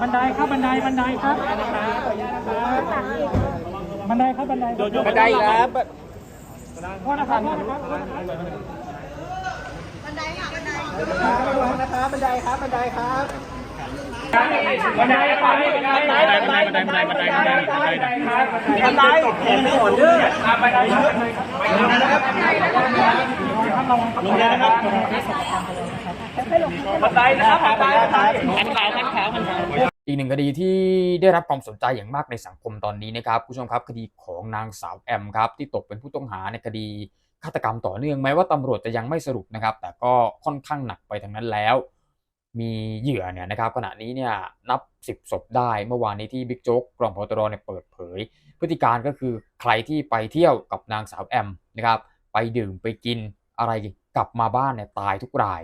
บันไดครับบันไดบันไดครับบันไดครับบันไดบันไดครับโทษนะครับโทษนะครับนะครับบันไดครับบันไดครับบันไดครับบันไดบันไดบันไดบันไดบันไดบันไดบันไดบันไดครับบันไดไม่อ่อนเด้อบันไดครับลงแล้วนะครับบันไดนะครับบันไดนะครับขันขาวขันขาวขันขาว อีกหนึ่งคดีที่ได้รับความสนใจอย่างมากในสังคมตอนนี้นะครับคุณผู้ชมครับคดีของนางสาวแอมครับที่ตกเป็นผู้ต้องหาในคดีฆาตกรรมต่อเนื่องแม้ว่าตำรวจจะยังไม่สรุปนะครับ แต่ก็ค่อนข้างหนักไปทางนั้นแล้ว มีเหยื่อเนี่ยนะครับขณะนี้เนี่ยนับ 10ศพได้เมื่อวานนี้ที่บิ๊กโจ๊กกรองพบตรเนี่ยเปิดเผย พฤติการก็คือใครที่ไปเที่ยวกับนางสาวแอมนะครับไปดื่มไปกินอะไรกลับมาบ้านเนี่ยตายทุกราย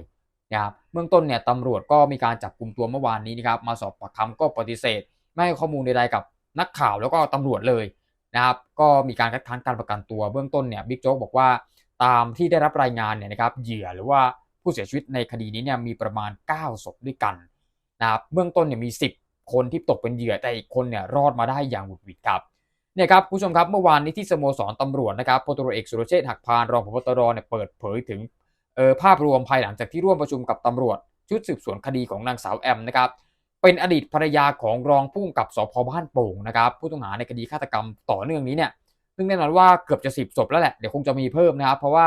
นะครับเบื้องต้นเนี่ยตำรวจก็มีการจับกลุ่มตัวเมื่อวานนี้นะครับมาสอบปากคำก็ปฏิเสธ ไม่ให้ข้อมูลใดๆกับนักข่าวแล้วก็ตำรวจเลยนะครับก็มีการคัดค้านการประกันตัวเบื้องต้นเนี่ยบิ๊กโจ๊กบอกว่าตามที่ได้รับรายงานเนี่ยนะครับเหยื่อหรือว่าผู้เสียชีวิตในคดีนี้เนี่ยมีประมาณ 9 ศพด้วยกันนะครับเบื้องต้นเนี่ยมี 10 คนที่ตกเป็นเหยื่อแต่อีกคนเนี่ยรอดมาได้อย่างหวุดหวิดครับเนี่ยครับผู้ชมครับเมื่อวานนี้ที่สโมสรตำรวจนะครับพลตรเอกสุรเชษฐ์หักพานรองพบตรเนี่ยเปิดเผยถึง เออภาพรวมภายหลังจากที่ร่วมประชุมกับตำรวจ ชุดสืบสวนคดีของนางสาวแอมนะครับเป็นอดีตภรรยาของรองผู้กำกับสพบ้านโป่งนะครับผู้ต้องหาในคดีฆาตกรรมต่อเนื่องนี้เนี่ยซึ่งแน่นอนว่าเกือบจะสิบศพแล้วแหละเดี๋ยวคงจะมีเพิ่มนะครับ เพราะว่า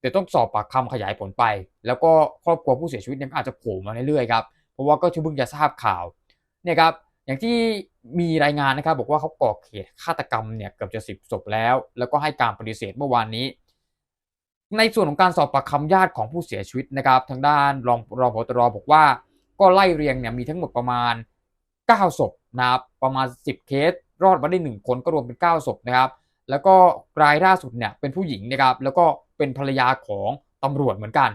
เดี๋ยวต้องสอบปากคำขยายผลไป แล้วก็ครอบครัวผู้เสียชีวิตเนี่ยอาจจะโผล่มาเรื่อยๆครับเพราะว่าก็เพิ่งจะทราบข่าวเนี่ยครับอย่างที่มีรายงานนะครับบอกว่าเขาก่อเหตุฆาตกรรมเนี่ยเกือบจะสิบศพแล้ว แล้วก็ให้การปฏิเสธเมื่อวานนี้ ในส่วนของการสอบปากคำญาติของผู้เสียชีวิตนะครับ ทางด้านรองรองพตรบอกว่า ก็ไล่เรียงเนี่ยมีทั้งหมดประมาณ 9 ศพนะครับประมาณ 10 เคส รอดมาได้ 1 คนก็รวมเป็น 9 ศพนะครับ แล้วก็รายล่าสุดเนี่ยเป็นผู้หญิงนะครับ แล้วก็เป็นภรรยาของตำรวจเหมือนกัน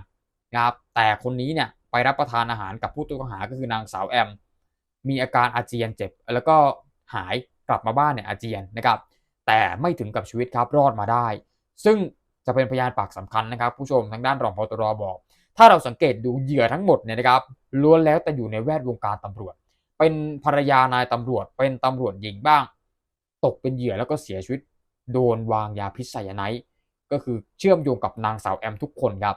นะครับแต่คนนี้เนี่ยไปรับประทานอาหารกับผู้ต้องหาก็คือนางสาวแอม มีอาการอาเจียนเจ็บ แล้วก็หายกลับมาบ้านเนี่ยอาเจียนนะครับ แต่ไม่ถึงกับชีวิตครับรอดมาได้ ซึ่ง จะเป็นพยานปากสำคัญนะครับ ผู้ชมทางด้านรองพตรบอก ถ้าเราสังเกตดูเหยื่อทั้งหมดเนี่ยนะครับล้วนแล้วแต่อยู่ในแวดวงการตำรวจ เป็นภรรยานายตำรวจ เป็นตำรวจหญิงบ้าง ตกเป็นเหยื่อแล้วก็เสียชีวิต โดนวางยาพิษไซยาไนด์ก็คือเชื่อมโยงกับนางสาวแอมทุกคนครับ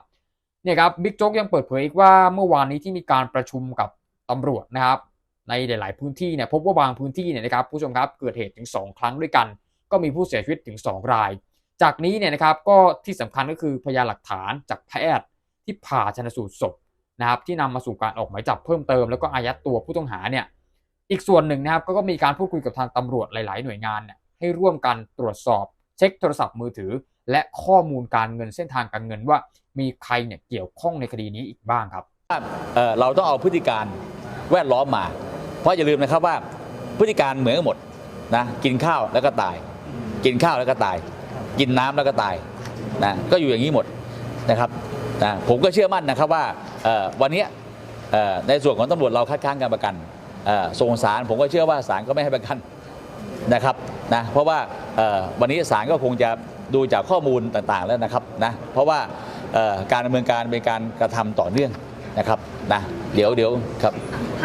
เนี่ยครับบิ๊กโจ๊กยังเปิดเผยอีกว่าเมื่อวานนี้ที่มีการประชุมกับตำรวจนะครับ ในหลาย ๆ พื้นที่เนี่ยพบว่าบางพื้นที่เนี่ยนะครับผู้ชมครับเกิดเหตุถึง 2 ครั้งด้วยกัน ก็มีผู้เสียชีวิตถึง 2 ราย จากนี้เนี่ยนะครับก็ที่สำคัญก็คือพยานหลักฐานจากแพทย์ที่ผ่าชนสูตรศพนะครับที่นำมาสู่การออกหมายจับเพิ่มเติมแล้วก็อายัดตัวผู้ต้องหาเนี่ยอีกส่วนหนึ่งนะครับก็มีการพูดคุยกับทางตำรวจหลาย ๆ หน่วยงานเนี่ยให้ร่วมกันตรวจสอบ เช็คโทรศัพท์มือถือ และข้อมูลการเงินเส้นทางการเงินว่ามีใครเนี่ยเกี่ยวข้องในคดีนี้อีกบ้างครับเเราต้องเอาพฤติการแวดล้อมมา เพราะอย่าลืมนะครับว่าพฤติการเหมือนกันหมดนะกินข้าวแล้วก็ตาย กินข้าวแล้วก็ตาย กินน้ำแล้วก็ตายนะก็อยู่อย่างนี้หมดนะครับนะผมก็เชื่อมั่นนะครับว่าวันนี้ในส่วนของตำรวจเราคัดค้านการประกันส่งสารผมก็เชื่อว่าศาลก็ไม่ให้ประกันนะครับนะเพราะว่าวันนี้ศาลก็คงจะดูจากข้อมูลต่างๆแล้วนะครับนะเพราะว่าการดำเนินการเป็นการกระทำต่อเนื่องนะครับนะเดี๋ยวเดี๋ยวครับ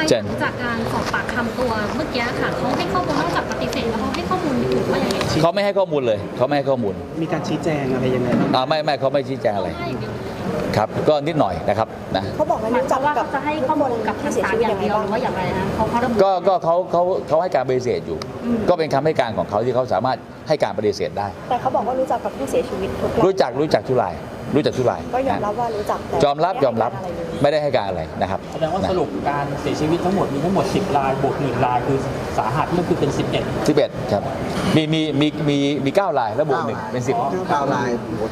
เชิหญลังจากการสอบปากคำตัวเมื่อกี้ค่ะเขาให้ข้อมูลนอกจากปฏิเสธแล้วเขาให้ข้อมูลอื่นว่าอย่าง ไรเขาไม่ให้ข้อมูลเลย เขาไม่ให้ข้อมูลมีการชี้แจงอะไรยังไงบ้างอ่าไม่ไม่เขาไม่ชี้แจงอะไรใช่อย่างเดียวครับ ก็นิดหน่อยนะครับนะเขาบอกว่าหมายรู้คจัวากมว่ากับเขาจะให้ข้อมูลกับทางศาลอย่างเดียวหรือว่าอย่างไรนะเขาเขาระบุ ก็ก็เขาเขาเขาให้การปฏิเสธอยู่ อืม ก็เป็นคำให้การของเขาที่เขาสามารถให้การปฏิเสธได้ แต่เขาบอกว่ารู้จักกับผู้เสียชีวิตทุกรายรู้จักรู้จักทุกราย รู้จักทุกรายก็ยอมนะรับว่ารู้จักแต่ยอมรับยอมรับไม่ได้ให้การอะไเลยไม่ได้ให้การอะไรนะครับแสดงว่านะสรุปการเสียชีวิตทั้งหมดมีทั้งหมด 10รายบวก1รายคือสาหัสก็คือเป็น 11สิบเอ็ดครับมีมีมีมีมีเก้าลายแล้วบวกหนึ่งเป็นสิบเก้าลาย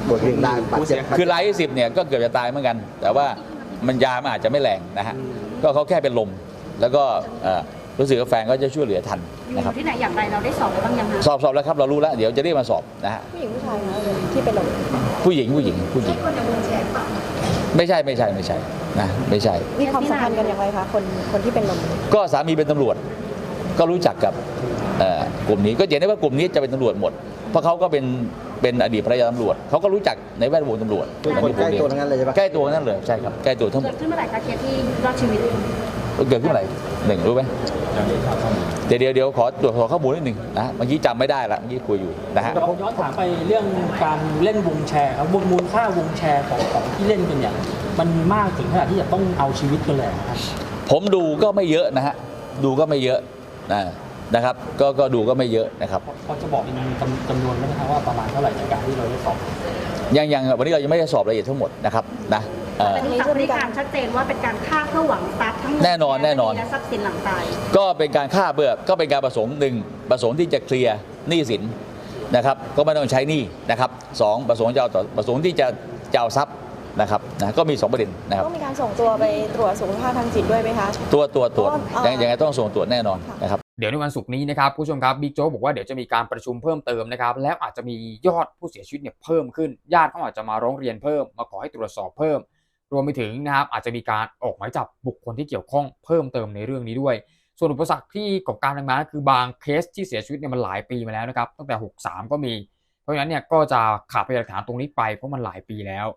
บทหนึ่งลายผู้เสียคือรายที่สิบเนี่ยก็เกือบจะตายเหมือนกัน แต่ว่ามันยามันอาจจะไม่แรงนะฮะก็เขาแค่เป็นลมแล้วก็เอ่อรู้สึกว่าแฟนก็จะช่วยเหลือทันอ นะครับยู่ที่ไหนอย่างไรเราได้สอบไปบ้างยังคะสอบสอบแล้วครับเรารู้แล้วเดี๋ยวจะเรียกมาสอบนะฮะผู้หญิงผู้ชายนะที่เป็นลมผู้หญิงผู้หญิงผู้หญิงไม่ใช่ไม่ใช่ไม่ใช่นะไม่ใช่มีความสัมพันธ์กันอย่างไรคะคนคนที่เป็นลมก็สามีเป็นตำรวจ ก็รู้จักกับเอ่อกลุ่มนี้ก็เห็นได้ว่ากลุ่มนี้จะเป็นตำรวจหมด เพราะเขาก็เป็นเป็นอดีตภรรยาตำรวจเขาก็รู้จักในแวดวงตำรวจคนใกล้ตัวทั้งนั้นเลยใช่ปะใกล้ตัวทั้งนั้นเลยใช่ครับใกล้ตัวทั้งหมเกิดดขึ้นเมื่อไหร่คะเคสที่รอดชีวิตมัน เกิดขึ้นเมื่อไหร่หนึ่งรู้ไหมเดี๋ยวเดี๋ยวเดี๋ยวขอตรวจสอบข้อมูลนิดหนึ่งนะเมื่อกี้จำไม่ได้ละเมื่อกี้คุยอยู่นะฮะแต่ผมย้อนถามไปเรื่องการเล่นวงแชร์ครับวงมูลค่าวงแชร์ของของที่เล่นกันเนี่ยมันมากถึงขนาดที่จะต้องเอาชีวิตกันเลยเหรอครับผมดูก็ไม่เยอะนะฮะดูก็ไม่เยอะนะนะครับก็ก็ดูก็ไม่เยอะนะครับพอจะบอกเป็นจำจำนวนได้ไหมครับว่าประมาณเท่าไหร่จากการที่เราได้สอบยังยังวันนี้เรายังไม่ได้สอบรายละเอียดทั้งหมดนะครับนะเอ่อ แต่ดูจากพฤติการชัดเจนว่าเป็นการฆ่าเพื่อหวังทรัพย์ทั้งหมดแน่นอนแน่นอน และทรัพย์สินหลังตาย ก็เป็นการฆ่าเบื่อก็เป็นการประสงค์หนึ่งประสงค์ที่จะเคลียร์หนี้สินนะครับ ก็ไม่ต้องใช้หนี้นะครับสองประสงค์จะเอาต่อประสงค์ที่จะจะเอาทรัพย์นะครับนะก็มีสองประเด็นนะครับ ต้องมีการส่งตัวไปตรวจสุขภาพทางจิตด้วยไหมคะ ตัวตัวตรวจอ๋อยังยังไงต้องส่งตรวจแน่นอนนะครับ เดี๋ยวในวันศุกร์นี้นะครับผู้ชมครับบิ๊กโจ๊กบอกว่าเดี๋ยวจะมีการประชุมเพิ่มเติมนะครับแล้วอาจจะมียอดผู้เสียชีวิตเนี่ยเพิ่มขึ้น ญาติเขาอาจจะมาร้องเรียนเพิ่มมาขอให้ตรวจสอบเพิ่ม รวมไปถึงนะครับอาจจะมีการออกหมายจับบุคคลที่เกี่ยวข้องเพิ่มเติมในเรื่องนี้ด้วย ส่วนอุปสรรคที่ก่อการทางนั้นคือบางเคสที่เสียชีวิตเนี่ยมันหลายปีมาแล้วนะครับตั้งแต่ 63 ก็มี เพราะฉะนั้นเนี่ยก็จะขาดพยานหลักฐานตรงนี้ไปเพราะมันหลายปีแล้ว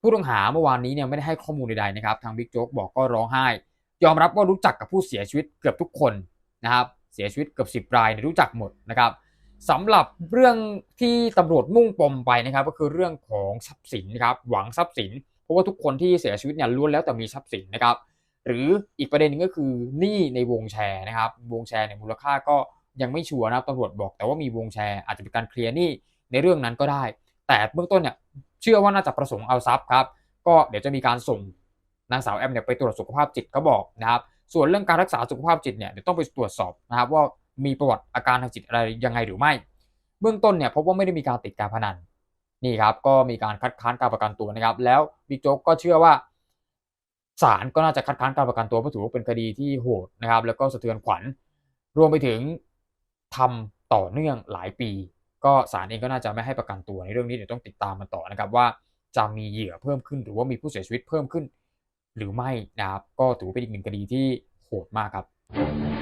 ผู้ต้องหาเมื่อวานนี้เนี่ยไม่ได้ให้ข้อมูลใดๆนะครับทางบิ๊กโจ๊กบอกก็ร้องไห้ ยอมรับว่ารู้จักกับผู้เสียชีวิตเกือบทุกคนนะครับเสียชีวิตเกือบ 10 รายเนี่ยรู้จักหมดนะครับสำหรับเรื่องที่ตำรวจมุ่งปมไปนะครับ ก็คือเรื่องของทรัพย์สินนะครับหวังทรัพย์สิน เพราะว่าทุกคนที่เสียชีวิตเนี่ยล้วนแล้วแต่มีทรัพย์สินนะครับหรืออีกประเด็นหนึงก็คือหนี้ในวงแชร์นะครับวงแชร์เนี่ยมูลค่าก็ยังไม่ชัวร์นะครับตำรวจบอกแต่ว่ามีวงแชร์อาจจะเป็นการเคลียร์หนี้ในเรื่องนั้นก็ได้ แต่เบื้องต้นเนี่ยเชื่อว่าน่าจะประสงค์เอาทรัพย์ครับก็เดี๋ยวจะมีการส่งนางสาวแอมเนี่ยไปตรวจสุขภาพจิตเขาบอกนะครับส่วนเรื่องการรักษาสุขภาพจิตเนี่ยเดี๋ยวต้องไปตรวจสอบนะครับว่ามีประวัติอาการทางจิตอะไรยังไงหรือไม่ เบื้องต้นเนี่ยพบว่าไม่ได้มีการติดการพนัน นี่ครับก็มีการคัดค้านการประกันตัวนะครับ แล้วบิ๊กโจ๊กก็เชื่อว่าศาลก็น่าจะคัดค้านการประกันตัวเพราะถือว่าเป็นคดีที่โหดนะครับ แล้วก็สะเทือนขวัญรวมไปถึงทำต่อเนื่องหลายปี ก็ศาลเองก็น่าจะไม่ให้ประกันตัวในเรื่องนี้เดี๋ยวต้องติดตามมันต่อนะครับว่าจะมีเหยื่อเพิ่มขึ้น หรือว่ามีผู้เสียชีวิตเพิ่มขึ้น หรือไม่นะครับก็ถือเป็นอีกหนึ่งคดีที่โหดมากครับ